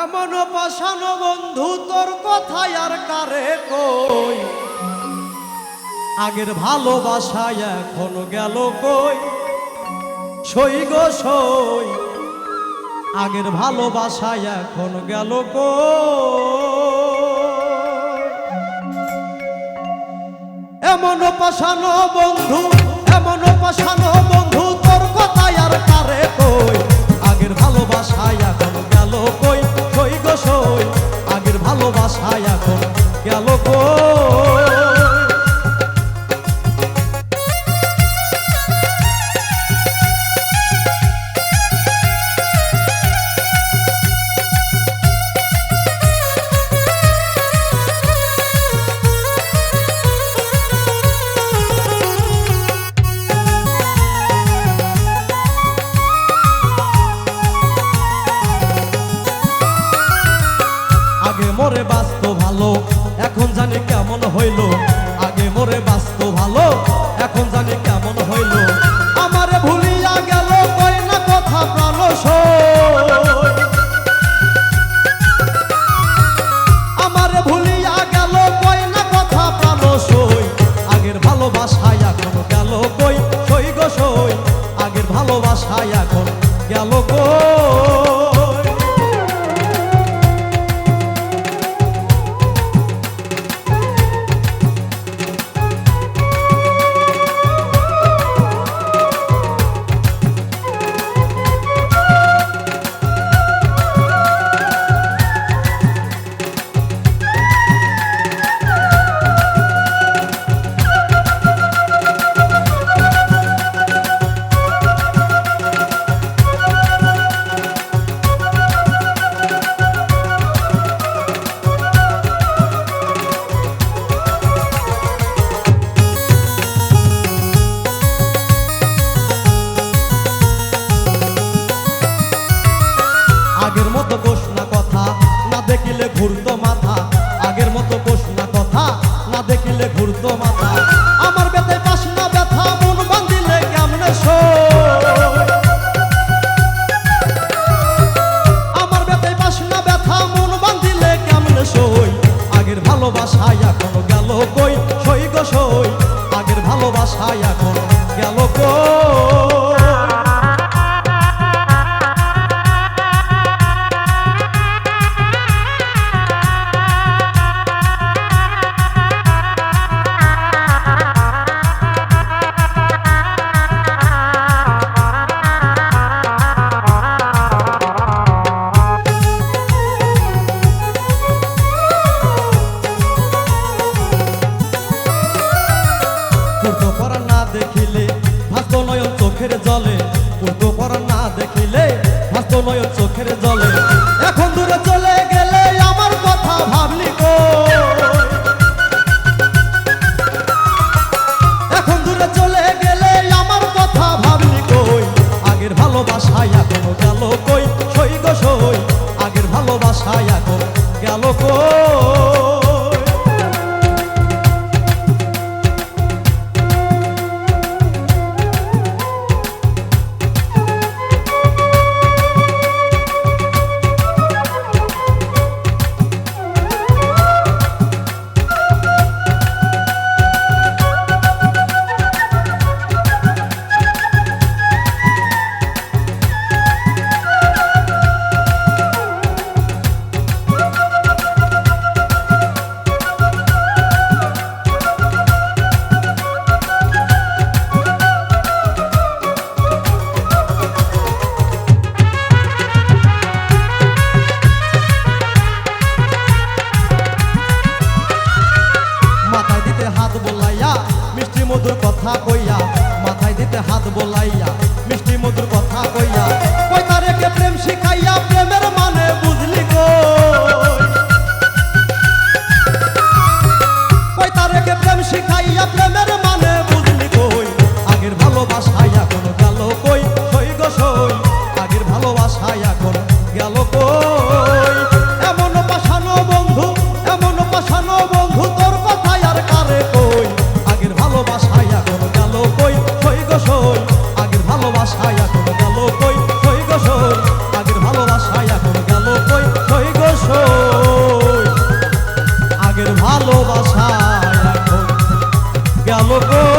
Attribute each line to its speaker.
Speaker 1: এমন পাশানো বন্ধু তোর কথায় আর কারে কই? আগের ভালোবাসায় এখন গেল কই? সই গো সই, আগের ভালোবাসায় এখন গেল কই? এমন পাশানো বন্ধু, এমন পাশানো বন্ধু তোর কথায় আর কারে কই? মোরে বাস্ত ভালো, এখন জানি কেমন হইল। আগে মোরে বাস্ত ভালো, এখন জানি কেমন হইল। আমারে ভুলিয়া গেল কই না কথা প্রাণ সই। আমারে ভুলিয়া গেল কই না কথা আগের ভালোবাসায় এখন গেল কই? সই গো সই। আগের ভালোবাসায় এখন গেল কই? ঘুরতো মাথা, আগের মতো কোষ না কথা, না দেখিলে ঘুরতো মাথা। আমার বেতে পাস না ব্যথা, মন বান্ধিলে কেমনে সই? আমার বেতে পাস না ব্যথা, মন বান্ধিলে কেমনে সই আগের ভালোবাসায় এখন গেল কই? সই গো সই। আগের ভালোবাসায় এখন গেল কই? পরা না দেখিলে, ভাস্ত নয়ন চোখের জলে। পূর্ব পরা না দেখিলে, ভাস্ত নয়ন চোখের জলে। এখন দূরে চলে গেলে আমার কথা ভাবলি কো এখন দূরে চলে গেলে আমার কথা ভাবলি কই? গো আগের ভালোবাসায় এখন গেল কই? হাত বোলাইয়া, মিষ্টি মধুর কথা কইয়া, কই তারেকে প্রেম শিখাইয়া, প্রেমের মানে বুঝলি গো কই তারেকে প্রেম শিখাইয়া, প্রেমের মানে বুঝলি কই? আগের ভালোবাসায় এখন গেল কই? সই গো সই, আগের ভালোবাসায় এখন গেল কই? ভালোবাসা এখন গেল গো।